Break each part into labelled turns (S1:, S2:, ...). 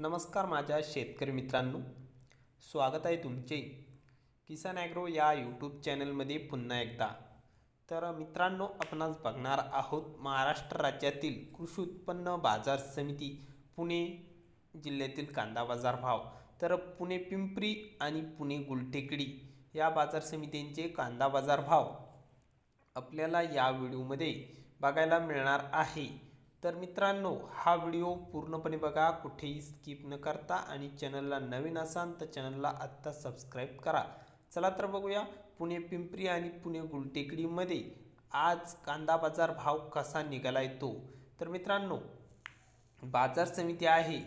S1: नमस्कार माझ्या शेतकरी मित्रांनो. स्वागत आहे तुमचे. किसान ॲग्रो या यूट्यूब चॅनलमध्ये पुन्हा एकदा. तर मित्रांनो आपण बघणार आहोत महाराष्ट्र राज्यातील कृषी उत्पन्न बाजार समिती पुणे जिल्ह्यातील कांदा बाजार भाव. तर पुणे पिंपरी आणि पुणे गुलटेकडी या बाजार समित्यांचे कांदा बाजार भाव आपल्याला या व्हिडिओमध्ये बघायला मिळणार आहे. तर मित्रांनो हा व्हिडिओ पूर्णपणे बघा कुठेही स्किप न करता आणि चॅनलला नवीन असाल तर चॅनलला आत्ता सबस्क्राईब करा. चला तर बघूया पुणे पिंपरी आणि पुणे गुलटेकडीमध्ये आज कांदा बाजार भाव कसा निघाला येतो तर मित्रांनो बाजार समिती आहे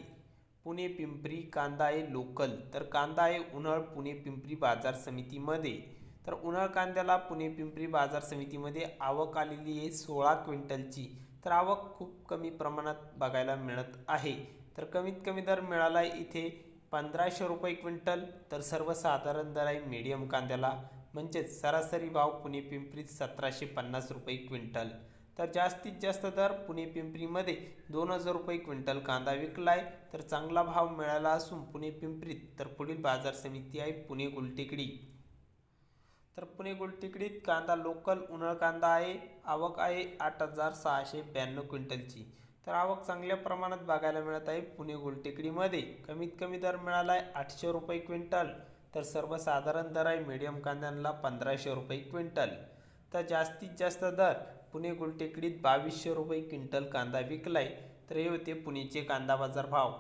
S1: पुणे पिंपरी कांदा आहे लोकल तर कांदा आहे उन्हाळ पुणे पिंपरी बाजार समितीमध्ये. तर उन्हाळ कांद्याला पुणे पिंपरी बाजार समितीमध्ये आवक आलेली आहे सोळा क्विंटलची. तर आवक खूप कमी प्रमाणात बघायला मिळत आहे. तर कमीत कमी दर मिळाला आहे इथे पंधराशे रुपये क्विंटल तर सर्वसाधारण दर आहे मीडियम कांद्याला म्हणजेच सरासरी भाव पुणे पिंपरीत सतराशे पन्नास रुपये क्विंटल. तर जास्तीत जास्त दर पुणे पिंपरीमध्ये दोन हजार रुपये क्विंटल कांदा विकलाय तर चांगला भाव मिळाला असून पुणे पिंपरीत तर पुढील बाजार समिती आहे पुणे गुलटेकडी. तर पुणे गुलटेकडीत कांदा लोकल उन्हाळ कांदा आहे आवक आहे आठ हजार सहाशे ब्याण्णव क्विंटलची. तर आवक चांगल्या प्रमाणात बघायला मिळत आहे पुणे गुलटेकडीमध्ये कमीत कमी दर मिळाला आहे आठशे रुपये क्विंटल. तर सर्वसाधारण दर आहे मीडियम कांद्यांना पंधराशे रुपये क्विंटल. तर जास्तीत जास्त दर पुणे गुलटेकडीत बावीसशे रुपये क्विंटल कांदा विकलाय. तर हे होते पुणेचे कांदा बाजार भाव.